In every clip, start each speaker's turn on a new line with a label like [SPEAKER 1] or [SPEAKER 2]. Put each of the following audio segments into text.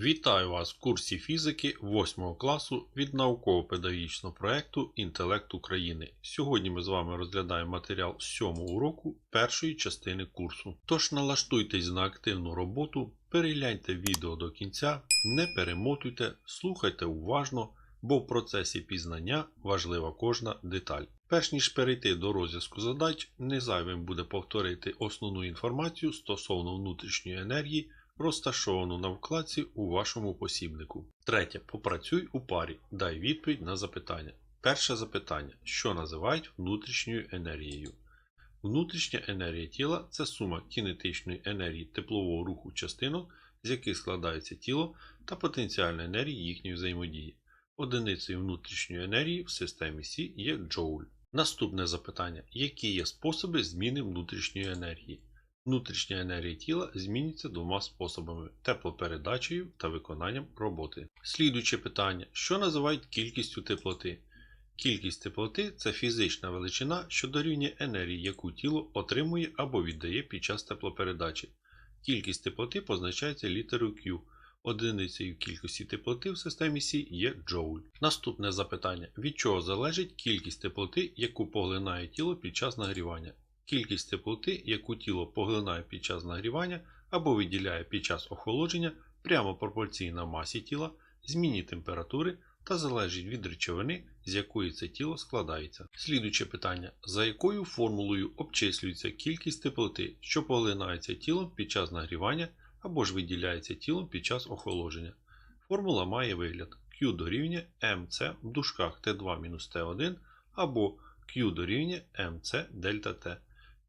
[SPEAKER 1] Вітаю вас в курсі фізики 8 класу від науково-педагогічного проєкту Інтелект України. Сьогодні ми з вами розглядаємо матеріал 7 уроку першої частини курсу. Тож налаштуйтесь на активну роботу, перегляньте відео до кінця, не перемотуйте, слухайте уважно, бо в процесі пізнання важлива кожна деталь. Перш ніж перейти до розв'язку задач, не зайвим буде повторити основну інформацію стосовно внутрішньої енергії розташовану на вкладці у вашому посібнику. Третє. Попрацюй у парі. Дай відповідь на запитання. Перше запитання. Що називають внутрішньою енергією? Внутрішня енергія тіла це сума кінетичної енергії теплового руху частинок, з яких складається тіло, та потенціальної енергії їхньої взаємодії. Одиницею внутрішньої енергії в системі Сі є джоуль. Наступне запитання. Які є способи зміни внутрішньої енергії? Внутрішня енергія тіла змінюється двома способами теплопередачею та виконанням роботи. Слідуюче питання: що називають кількістю теплоти? Кількість теплоти це фізична величина, що дорівнює енергії, яку тіло отримує або віддає під час теплопередачі. Кількість теплоти позначається літерою Q. Одиницею кількості теплоти в системі Сі є джоуль. Наступне запитання: від чого залежить кількість теплоти, яку поглинає тіло під час нагрівання? Кількість теплоти, яку тіло поглинає під час нагрівання або виділяє під час охолодження, прямо пропорційна масі тіла, зміні температури та залежить від речовини, з якої це тіло складається. Слідуюче питання: за якою формулою обчислюється кількість теплоти, що поглинається тілом під час нагрівання або ж виділяється тілом під час охолодження? Формула має вигляд Q дорівнює mc в дужках T2-T1 або Q дорівнює mc дельта T.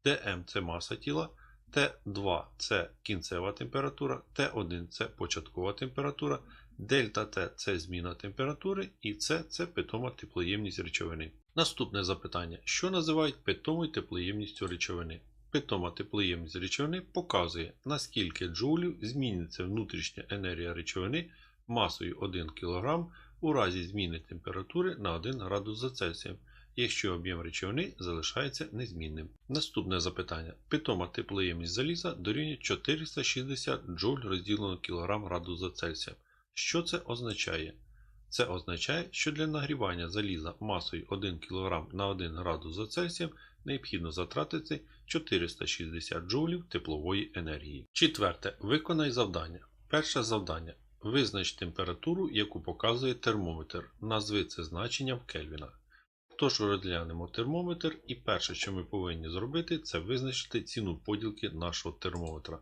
[SPEAKER 1] Тм це маса тіла, Т2 це кінцева температура, Т1 це початкова температура, дельта Т це зміна температури і С це питома теплоємність речовини. Наступне запитання: що називають питомою теплоємністю речовини? Питома теплоємність речовини показує, наскільки джоулів зміниться внутрішня енергія речовини масою 1 кг у разі зміни температури на 1 градус за Цельсієм якщо об'єм речовини залишається незмінним. Наступне запитання. Питома теплоємність заліза дорівнює 460 джоуль розділено кг градус за Цельсієм. Що це означає? Це означає, що для нагрівання заліза масою 1 кг на 1 градус за необхідно затратити 460 джоулів теплової енергії. Четверте. Виконай завдання. Перше завдання. Визнач температуру, яку показує термометр. Назви це значення в кельвінах. Тож розглянемо термометр, і перше, що ми повинні зробити, це визначити ціну поділки нашого термометра.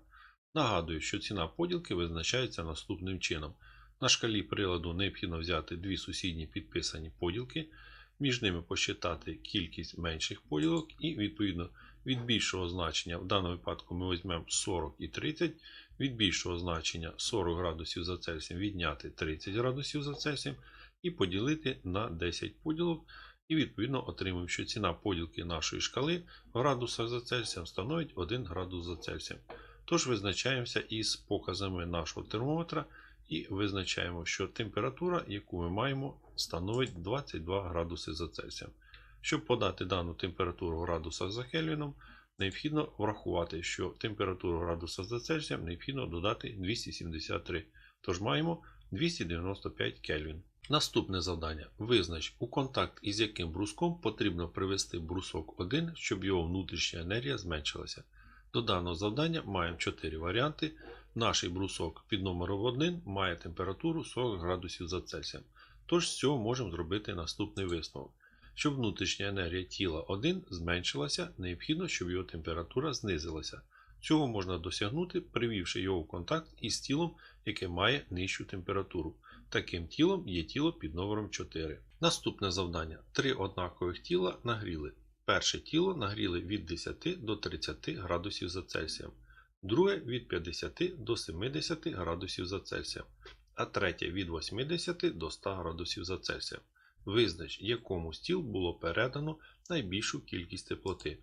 [SPEAKER 1] Нагадую, що ціна поділки визначається наступним чином. На шкалі приладу необхідно взяти дві сусідні підписані поділки, між ними посчитати кількість менших поділок, і, відповідно, від більшого значення, в даному випадку ми візьмемо 40 і 30, від більшого значення 40 градусів за Цельсієм відняти 30 градусів за Цельсієм і поділити на 10 поділок. І відповідно отримуємо, що ціна поділки нашої шкали в градусах за Цельсієм становить 1 градус за Цельсієм. Тож визначаємося із показами нашого термометра і визначаємо, що температура, яку ми маємо, становить 22 градуси за Цельсієм. Щоб подати дану температуру в градусах за Кельвіном, необхідно врахувати, що температуру градуса за Цельсієм необхідно додати 273. Тож маємо 295 Кельвін. Наступне завдання. Визнач, у контакт із яким бруском потрібно привести брусок 1, щоб його внутрішня енергія зменшилася. До даного завдання маємо 4 варіанти. Наш брусок під номером 1 має температуру 40 градусів за Цельсієм. Тож з цього можемо зробити наступний висновок. Щоб внутрішня енергія тіла 1 зменшилася, необхідно, щоб його температура знизилася. Цього можна досягнути, привівши його в контакт із тілом, яке має нижчу температуру. Таким тілом є тіло під номером 4. Наступне завдання. Три однакових тіла нагріли. Перше тіло нагріли від 10 до 30 градусів за Цельсієм, друге від 50 до 70 градусів за Цельсієм, а третє від 80 до 100 градусів за Цельсієм. Визнач, якому стіл було передано найбільшу кількість теплоти.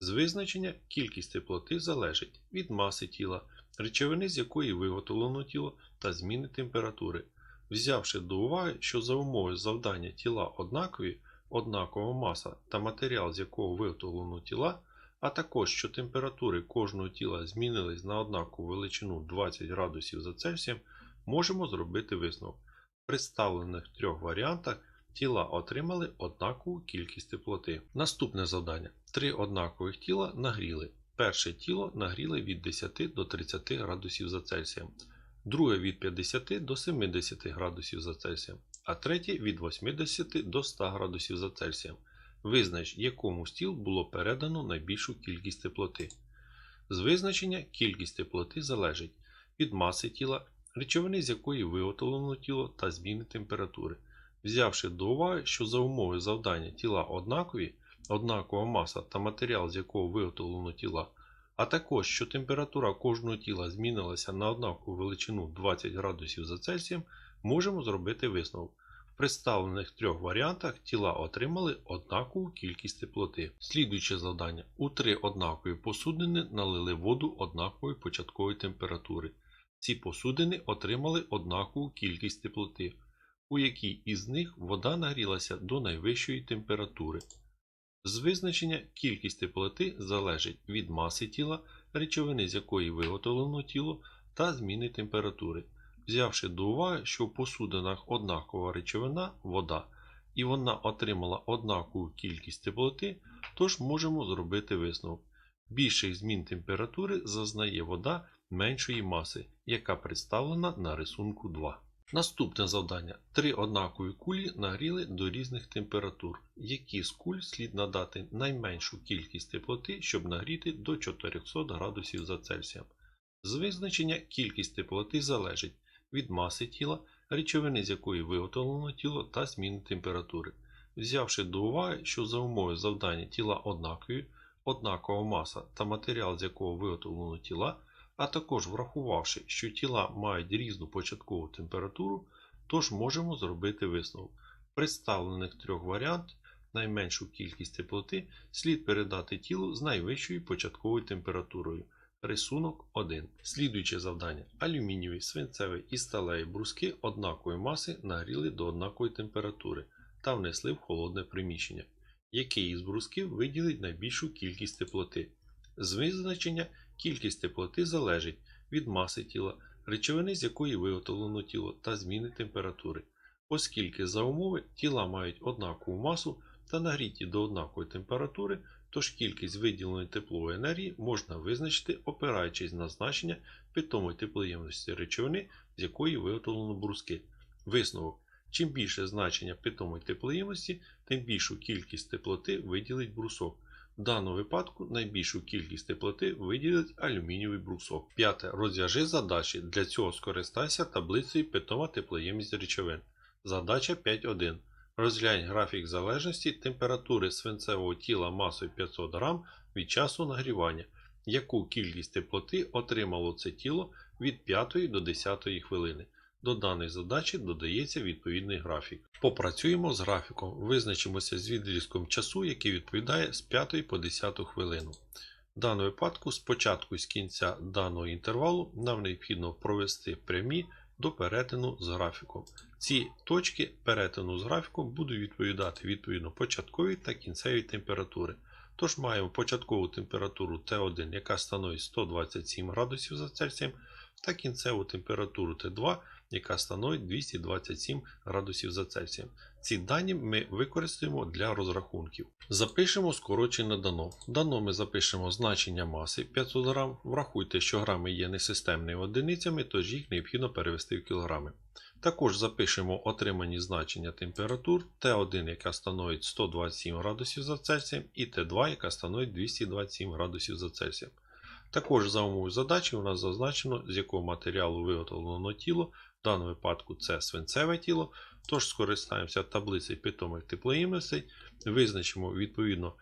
[SPEAKER 1] З визначення кількість теплоти залежить від маси тіла, речовини, з якої виготовлено тіло та зміни температури. Взявши до уваги, що за умови завдання тіла однакові, однакова маса та матеріал, з якого виготовлено тіла, а також що температури кожного тіла змінились на однакову величину 20 градусів за Цельсієм, можемо зробити висновок. В представлених трьох варіантах тіла отримали однакову кількість теплоти. Наступне завдання: три однакових тіла нагріли. Перше тіло нагріли від 10 до 30 градусів за Цельсієм, друге від 50 до 70 градусів за Цельсієм, а третє від 80 до 100 градусів за Цельсієм. Визнач, якому з було передано найбільшу кількість теплоти. З визначення кількість теплоти залежить від маси тіла, речовини, з якої виготовлено тіло та зміни температури. Взявши до уваги, що за умови завдання тіла однакові, однакова маса та матеріал, з якого виготовлено тіла, а також що температура кожного тіла змінилася на однакову величину 20 градусів за Цельсієм, можемо зробити висновок. В представлених трьох варіантах тіла отримали однакову кількість теплоти. Слідуюче завдання. У три однакові посудини налили воду однакової початкової температури. Ці посудини отримали однакову кількість теплоти, у якій із них вода нагрілася до найвищої температури. З визначення кількість теплоти залежить від маси тіла, речовини, з якої виготовлено тіло, та зміни температури. Взявши до уваги, що в посудинах однакова речовина вода, і вона отримала однакову кількість теплоти, тож можемо зробити висновок. Більших змін температури зазнає вода меншої маси, яка представлена на рисунку 2. Наступне завдання. Три однакові кулі нагріли до різних температур. Які з куль слід надати найменшу кількість теплоти, щоб нагріти до 400 градусів за Цельсієм. З визначення кількість теплоти залежить від маси тіла, речовини, з якої виготовлено тіло та зміни температури. Взявши до уваги, що за умови завдання тіла однакові, однакова маса та матеріал, з якого виготовлено тіла, а також врахувавши, що тіла мають різну початкову температуру, тож можемо зробити висновок. Представлених трьох варіантах найменшу кількість теплоти слід передати тілу з найвищою початковою температурою. Рисунок 1. Слідуюче завдання. Алюмінієві, свинцевий і сталеві бруски однакової маси нагріли до однакової температури та внесли в холодне приміщення. Який із брусків виділить найбільшу кількість теплоти? З визначення кількість теплоти залежить від маси тіла, речовини, з якої виготовлено тіло та зміни температури. Оскільки за умови тіла мають однакову масу та нагріті до однакової температури, тож кількість виділеної теплової енергії можна визначити, опираючись на значення питомої теплоємності речовини, з якої виготовлено бруски. Висновок. Чим більше значення питомої теплоємності, тим більшу кількість теплоти виділить брусок. В даному випадку найбільшу кількість теплоти виділить алюмінієвий брусок. П'яте. Розв'яжи задачі. Для цього скористайся таблицею питома теплоємність речовин. Задача 5.1. Розглянь графік залежності температури свинцевого тіла масою 500 г від часу нагрівання, яку кількість теплоти отримало це тіло від 5 до 10 хвилини. До даної задачі додається відповідний графік. Попрацюємо з графіком, визначимося з відрізком часу, який відповідає з 5 по 10 хвилину. В даному випадку з початку і з кінця даного інтервалу нам необхідно провести прямі до перетину з графіком. Ці точки перетину з графіком будуть відповідати відповідно початковій та кінцевій температури. Тож маємо початкову температуру Т1, яка становить 127 градусів за Цельсієм, та кінцеву температуру Т2, яка становить 227 градусів за Цельсієм. Ці дані ми використаємо для розрахунків. Запишемо скорочене дано. Дано ми запишемо значення маси 500 грам. Врахуйте, що грами є несистемними одиницями, тож їх необхідно перевести в кілограми. Також запишемо отримані значення температур Т1, яка становить 127 градусів за Цельсієм, і Т2, яка становить 227 градусів за Цельсієм. Також за умовою задачі у нас зазначено, з якого матеріалу виготовлено тіло, в даному випадку це свинцеве тіло, тож скористаємося таблицею питомих теплоємностей, визначимо відповідно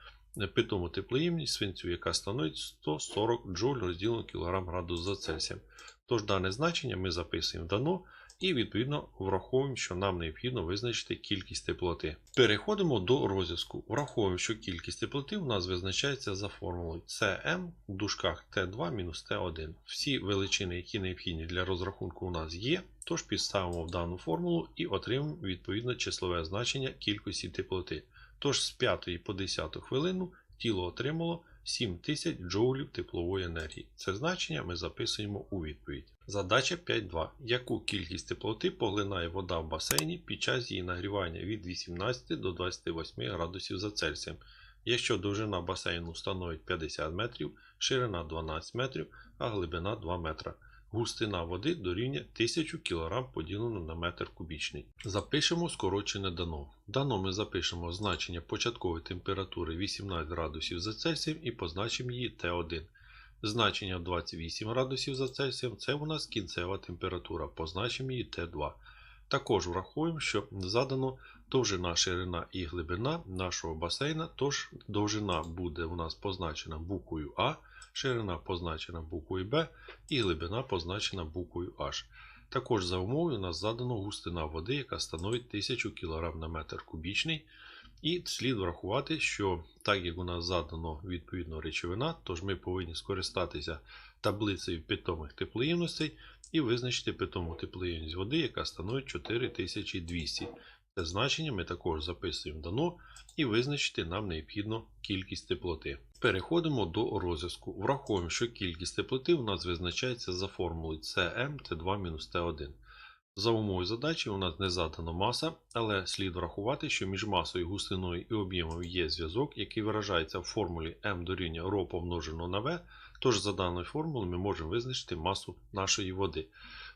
[SPEAKER 1] питому теплоємність свинцю, яка становить 140 джоль розділено кг градус за Цельсієм. Тож дане значення ми записуємо в дано і відповідно враховуємо, що нам необхідно визначити кількість теплоти. Переходимо до розв'язку. Враховуємо, що кількість теплоти у нас визначається за формулою Cm в дужках T2-T1. Всі величини, які необхідні для розрахунку, у нас є, тож підставимо в дану формулу і отримаємо відповідне числове значення кількості теплоти. Тож з 5 по 10 хвилину тіло отримало 7000 джоулів теплової енергії. Це значення ми записуємо у відповідь. Задача 5.2. Яку кількість теплоти поглинає вода в басейні під час її нагрівання від 18 до 28 градусів за Цельсієм, якщо довжина басейну становить 50 метрів, ширина 12 метрів, а глибина 2 метра. Густина води дорівнює 1000 кг поділено на метр кубічний. Запишемо скорочене дано. Дано ми запишемо значення початкової температури 18 градусів за Цельсієм і позначимо її Т1. Значення 28 градусів за Цельсієм це у нас кінцева температура, позначимо її Т2. Також врахуємо, що задано довжина, ширина і глибина нашого басейна, тож довжина буде у нас позначена буквою А, ширина позначена буквою Б і глибина позначена буквою H. Також за умовою у нас задано густина води, яка становить 1000 кг на метр кубічний. І слід врахувати, що так як у нас задано відповідно речовина, тож ми повинні скористатися таблицею питомих теплоємностей і визначити питому теплоємність води, яка становить 4200. Це значення ми також записуємо дано і визначити нам необхідно кількість теплоти. Переходимо до розв'язку. Враховуємо, що кількість теплоти у нас визначається за формулою Cm T2-T1. За умовою задачі у нас не задано маса, але слід врахувати, що між масою, густиною і об'ємом є зв'язок, який виражається в формулі m дорівнює ρ помножено на v, тож за даною формулою ми можемо визначити масу нашої води.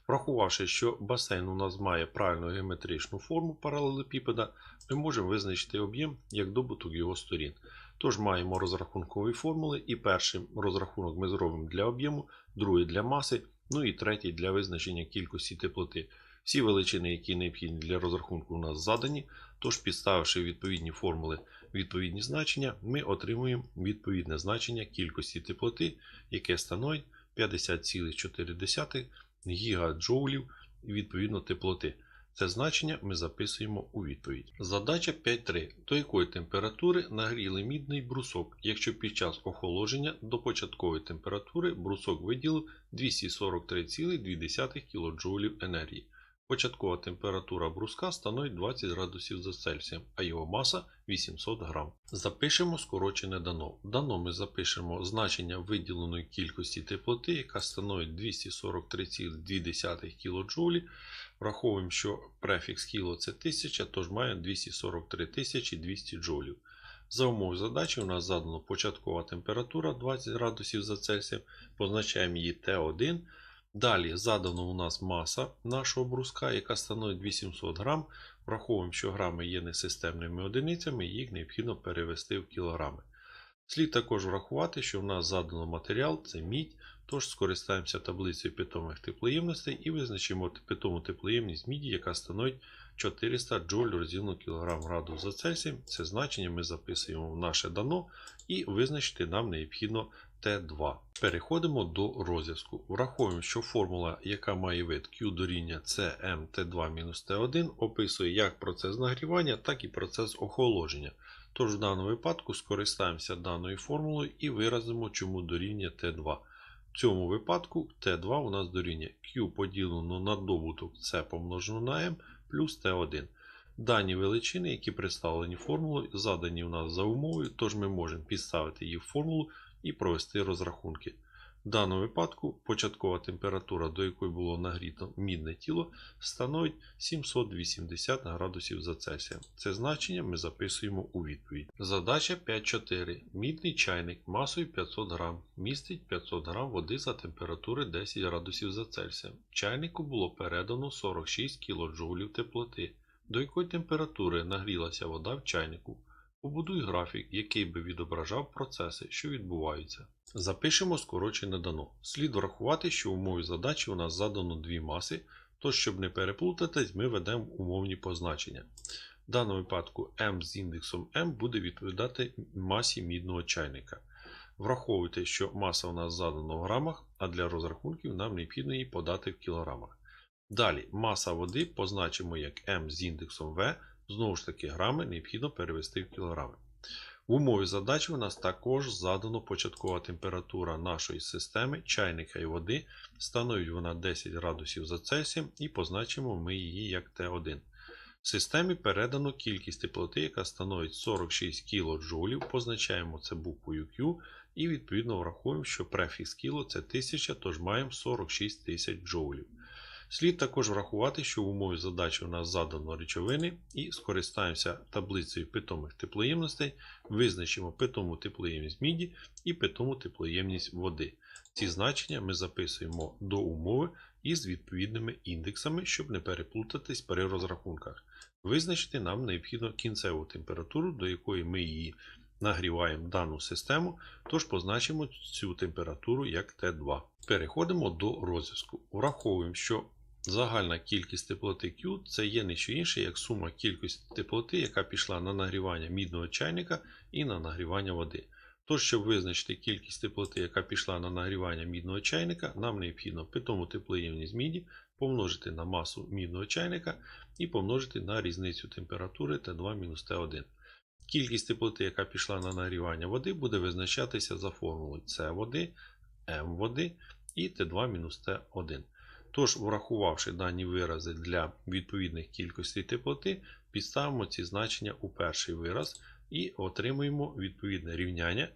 [SPEAKER 1] Врахувавши, що басейн у нас має правильну геометричну форму паралелепіпеда, ми можемо визначити об'єм як добуток його сторін. Тож маємо розрахункові формули, і перший розрахунок ми зробимо для об'єму, другий для маси, ну і третій для визначення кількості теплоти. Всі величини, які необхідні для розрахунку, у нас задані, тож підставивши відповідні формули відповідні значення, ми отримуємо відповідне значення кількості теплоти, яке становить 50,4 гігаджоулів відповідно теплоти. Це значення ми записуємо у відповідь. Задача 5.3. До якої температури нагріли мідний брусок, якщо під час охолодження до початкової температури брусок виділив 243,2 кДж енергії. Початкова температура бруска становить 20 градусів за Цельсієм, а його маса 800 грам. Запишемо скорочене дано. Дано ми запишемо значення виділеної кількості теплоти, яка становить 243,2 кДж. Враховуємо, що префікс кіло це 1000, тож маємо 243 200 джоулів. За умовою задачі у нас задано початкова температура 20 градусів за Цельсієм, позначаємо її Т1. Далі задано у нас маса нашого бруска, яка становить 800 грам. Враховуємо, що грами є несистемними одиницями, їх необхідно перевести в кілограми. Слід також врахувати, що в нас задано матеріал це мідь, тож скористаємося таблицею питомих теплоємностей і визначимо питому теплоємність міді, яка становить 400 джоль розділено кілограм градус за Цельсієм. Це значення ми записуємо в наше дано і визначити нам необхідно Т2. Переходимо до розв'язку. Враховуємо, що формула, яка має вид Q дорівнює Cm T2-T1, описує як процес нагрівання, так і процес охолодження. Тож в даному випадку скористаємося даною формулою і виразимо, чому дорівнює Т2. В цьому випадку Т2 у нас дорівнює Q поділено на добуток C помножено на m плюс Т1. Дані величини, які представлені формулою, задані у нас за умовою, тож ми можемо підставити їх в формулу і провести розрахунки. В даному випадку початкова температура, до якої було нагріто мідне тіло, становить 780 градусів за Цельсієм. Це значення ми записуємо у відповідь. Задача 5.4. Мідний чайник масою 500 г містить 500 г води за температури 10 градусів за Цельсієм. Чайнику було передано 46 кДж теплоти. До якої температури нагрілася вода в чайнику? Побудуй графік, який би відображав процеси, що відбуваються. Запишемо скорочене дано. Слід врахувати, що в умові задачі у нас задано дві маси, тож, щоб не переплутатись, ми ведемо умовні позначення. В даному випадку m з індексом m буде відповідати масі мідного чайника. Враховуйте, що маса у нас задана в грамах, а для розрахунків нам необхідно її подати в кілограмах. Далі маса води позначимо як m з індексом v. Знову ж таки, грами необхідно перевести в кілограми. В умові задачі у нас також задано початкова температура нашої системи чайника і води. Становить вона 10 градусів за Цельсієм і позначимо ми її як Т1. В системі передано кількість теплоти, яка становить 46 кДж, позначаємо це буквою Q І відповідно враховуємо, що префікс кіло це 1000, тож маємо 46 тисяч джоулів. Слід також врахувати, що в умові задачі у нас задано речовини і скористаємося таблицею питомих теплоємностей, визначимо питому теплоємність міді і питому теплоємність води. Ці значення ми записуємо до умови із відповідними індексами, щоб не переплутатись при розрахунках. Визначити нам необхідно кінцеву температуру, до якої ми її нагріваємо дану систему, тож позначимо цю температуру як Т2. Переходимо до розв'язку. Враховуємо, що загальна кількість теплоти Q це є не що інше, як сума кількості теплоти, яка пішла на нагрівання мідного чайника і на нагрівання води. Тож, щоб визначити кількість теплоти, яка пішла на нагрівання мідного чайника, нам необхідно питому теплоємність міді помножити на масу мідного чайника і помножити на різницю температури Т2-Т1. Кількість теплоти, яка пішла на нагрівання води, буде визначатися за формулою С води, М води і Т2-Т1. Тож, врахувавши дані вирази для відповідних кількостей теплоти, підставимо ці значення у перший вираз і отримуємо відповідне рівняння,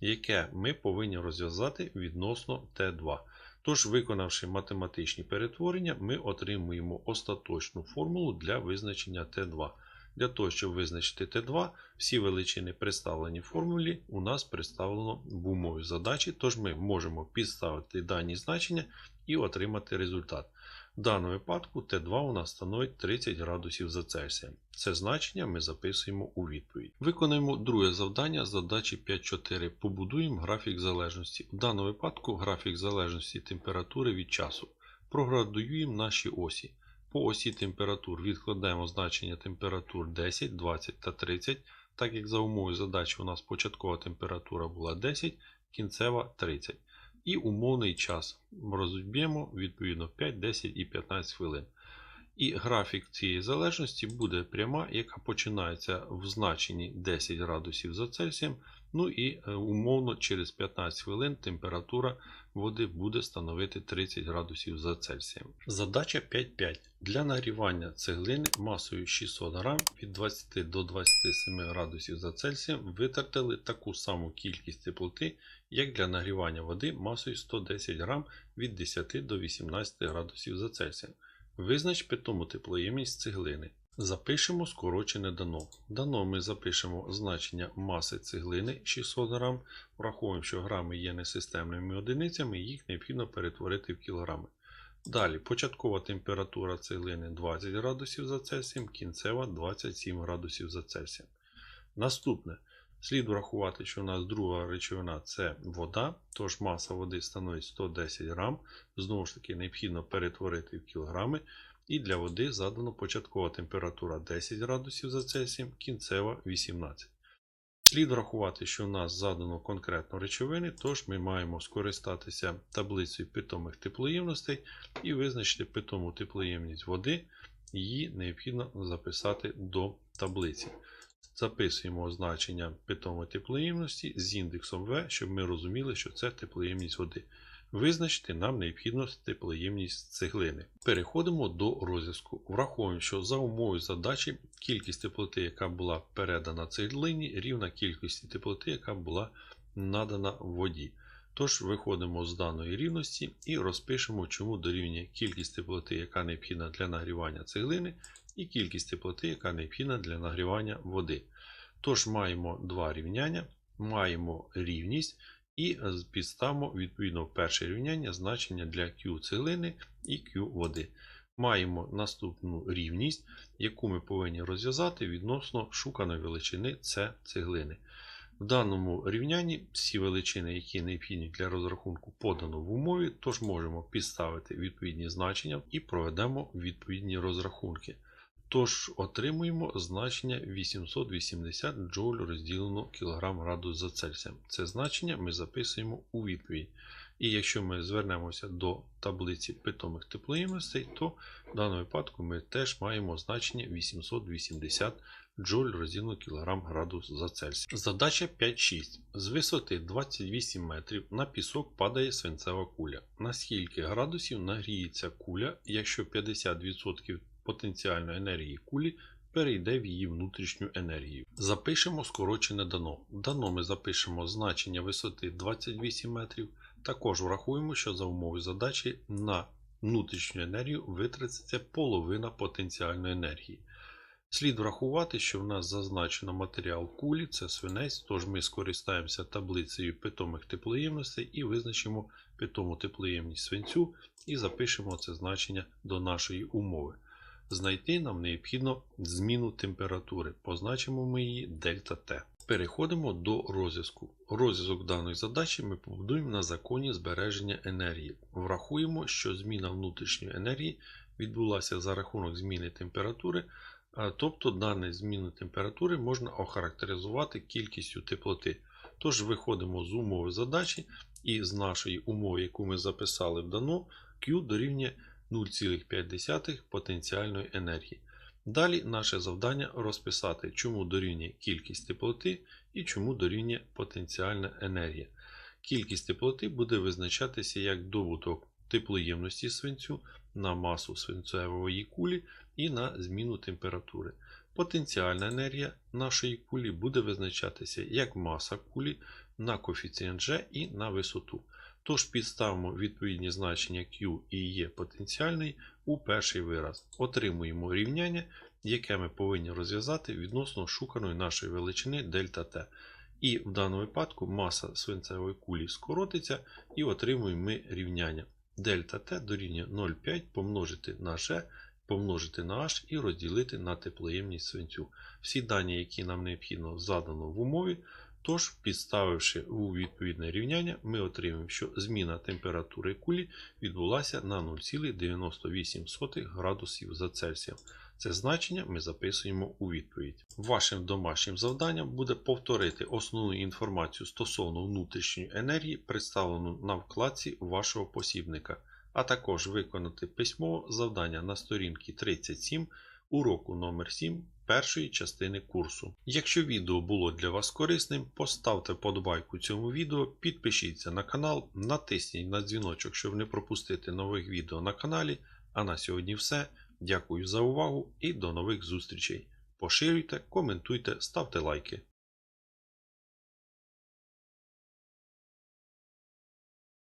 [SPEAKER 1] яке ми повинні розв'язати відносно Т2. Тож, виконавши математичні перетворення, ми отримуємо остаточну формулу для визначення Т2. Для того, щоб визначити Т2, всі величини представлені в формулі у нас представлено в умові задачі, тож ми можемо підставити дані значення і отримати результат. В даному випадку Т2 у нас становить 30 градусів за Цельсієм. Це значення ми записуємо у відповідь. Виконуємо друге завдання з задачі 5.4. Побудуємо графік залежності. В даному випадку графік залежності температури від часу. Проградуємо наші осі. По осі температур відкладаємо значення температур 10, 20 та 30, так як за умовою задачі у нас початкова температура була 10, кінцева 30. І умовний час розб'ємо відповідно 5, 10 і 15 хвилин. І графік цієї залежності буде пряма, яка починається в значенні 10 градусів за Цельсієм. Ну і е, умовно через 15 хвилин температура води буде становити 30 градусів за Цельсієм. Задача 5.5. Для нагрівання цеглини масою 600 г від 20 до 27 градусів за Цельсієм витратили таку саму кількість теплоти, як для нагрівання води масою 110 г від 10 до 18 градусів за Цельсієм. Визнач питому теплоємність цеглини. Запишемо скорочене дано. Дано ми запишемо значення маси цеглини 600 г. Враховуємо, що грами є несистемними одиницями, їх необхідно перетворити в кілограми. Далі початкова температура цеглини 20 градусів за Цельсієм, кінцева 27 градусів за Цельсієм. Наступне. Слід врахувати, що у нас друга речовина це вода, тож маса води становить 110 грам. Знову ж таки, необхідно перетворити в кілограми. І для води задано початкова температура 10 градусів за Цельсієм, кінцева 18. Слід врахувати, що у нас задано конкретно речовини, тож ми маємо скористатися таблицею питомих теплоємностей і визначити питому теплоємність води. Її необхідно записати до таблиці. Записуємо значення питомої теплоємності з індексом В, щоб ми розуміли, що це теплоємність води. Визначити нам необхідно теплоємність цеглини. Переходимо до розв'язку. Враховуємо, що за умовою задачі кількість теплоти, яка була передана цеглині, рівна кількості теплоти, яка була надана воді. Тож виходимо з даної рівності і розпишемо, чому дорівнює кількість теплоти, яка необхідна для нагрівання цеглини, і кількість теплоти, яка необхідна для нагрівання води. Тож маємо два рівняння, маємо рівність. І підставимо відповідно перше рівняння значення для Q цеглини і Q води. Маємо наступну рівність, яку ми повинні розв'язати відносно шуканої величини С цеглини. В даному рівнянні всі величини, які необхідні для розрахунку, подано в умові, тож можемо підставити відповідні значення і проведемо відповідні розрахунки. Тож отримуємо значення 880 джоуль розділено кг градус за Цельсієм. Це значення ми записуємо у відповідь. І якщо ми звернемося до таблиці питомих теплоємностей, то в даному випадку ми теж маємо значення 880 джоуль розділено кг градус за Цельсієм. Задача 5.6. З висоти 28 метрів на пісок падає свинцева куля. На скільки градусів нагріється куля, якщо 50% потенціальної енергії кулі перейде в її внутрішню енергію. Запишемо скорочене дано. Дано ми запишемо значення висоти 28 метрів. Також врахуємо, що за умови задачі на внутрішню енергію витратиться половина потенціальної енергії. Слід врахувати, що в нас зазначено матеріал кулі, це свинець, тож ми скористаємося таблицею питомих теплоємностей і визначимо питому теплоємність свинцю і запишемо це значення до нашої умови. Знайти нам необхідно зміну температури, позначимо ми її дельта Т. Переходимо до розв'язку. Розв'язок даної задачі ми побудуємо на законі збереження енергії. Врахуємо, що зміна внутрішньої енергії відбулася за рахунок зміни температури, тобто дану зміну температури можна охарактеризувати кількістю теплоти. Тож виходимо з умови задачі і з нашої умови, яку ми записали в дано, Q дорівнює 0,5 потенціальної енергії. Далі наше завдання розписати, чому дорівнює кількість теплоти і чому дорівнює потенціальна енергія. Кількість теплоти буде визначатися як добуток теплоємності свинцю на масу свинцевої кулі і на зміну температури. Потенціальна енергія нашої кулі буде визначатися як маса кулі на коефіцієнт G і на висоту. Тож підставимо відповідні значення Q і є потенціальний у перший вираз. Отримуємо рівняння, яке ми повинні розв'язати відносно шуканої нашої величини дельта T. І в даному випадку маса свинцевої кулі скоротиться і отримуємо ми рівняння. Дельта T дорівнює 0,5 помножити на G, помножити на H і розділити на теплоємність свинцю. Всі дані, які нам необхідно задано в умові, Тож, підставивши у відповідне рівняння, ми отримаємо, що зміна температури кулі відбулася на 0,98 градусів за Цельсієм. Це значення ми записуємо у відповідь. Вашим домашнім завданням буде повторити основну інформацію стосовно внутрішньої енергії, представлену на вкладці вашого посібника, а також виконати письмово завдання на сторінці 37 уроку номер 7 першої частини курсу. Якщо відео було для вас корисним, поставте подбайку цьому відео, підпишіться на канал, натисніть на дзвіночок, щоб не пропустити нових відео на каналі. А на сьогодні все. Дякую за увагу і до нових зустрічей. Поширюйте, коментуйте, ставте лайки.